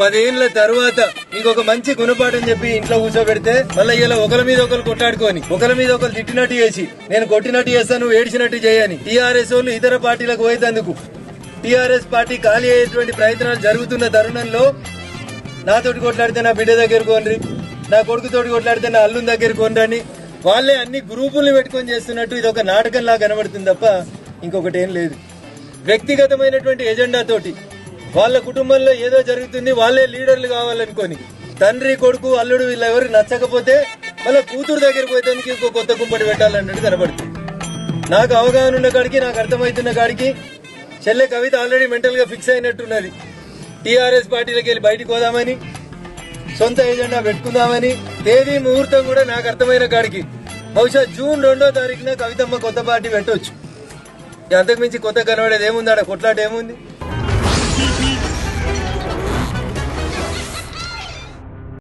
పదేళ్ళ తర్వాత మీకు ఒక మంచి గుణపాఠం చెప్పి ఇంట్లో కూర్చోబెడితే మళ్ళీ ఇలా ఒకరి మీద ఒకరు కొట్లాడుకొని ఒకరి మీద ఒకరు తిట్టినట్టు చేసి నేను కొట్టినట్టు చేస్తాను ఏడిచినట్టు చేయని టీఆర్ఎస్ వాళ్ళు ఇతర పార్టీలకు పోయేందుకు. టీఆర్ఎస్ పార్టీ ఖాళీ అయ్యేటువంటి ప్రయత్నాలు జరుగుతున్న తరుణంలో నాతోటి కొట్లాడితే నా బిడ్డ దగ్గర కొనరి నా కొడుకుతోటి కొట్లాడితే నా అల్లుని దగ్గర కొనరని వాళ్ళే అన్ని గ్రూపుల్ని పెట్టుకొని చేస్తున్నట్టు ఇది ఒక నాటకంలా కనబడుతుంది తప్ప ఇంకొకటి ఏం లేదు. వ్యక్తిగతమైనటువంటి ఎజెండాతోటి వాళ్ళ కుటుంబంలో ఏదో జరుగుతుంది వాళ్ళే లీడర్లు కావాలనుకొని. తండ్రి కొడుకు అల్లుడు వీళ్ళెవరు నచ్చకపోతే మళ్ళీ కూతురు దగ్గరికి పోయేందుకు ఇంకో కొత్త కుంపటి పెట్టాలన్నట్టు కనబడుతుంది. నాకు అవగాహన ఉన్న కాడికి నాకు అర్థమవుతున్న కాడికి చెల్లె కవిత ఆల్రెడీ మెంటల్గా ఫిక్స్ అయినట్టున్నది. టీఆర్ఎస్ పార్టీలోకి వెళ్ళి బయటికి పోదామని సొంత ఏజెండా పెట్టుకుందామని తేదీ ముహూర్తం కూడా నాకు అర్థమైన కాడికి. బహుశా జూన్ రెండో తారీఖున కవితమ్మ కొత్త పార్టీ పెట్టవచ్చు అంతకుమించి కొత్త కనబడేది ఏముంది ఆడ? కొట్లాట ఏముంది? Beep, beep.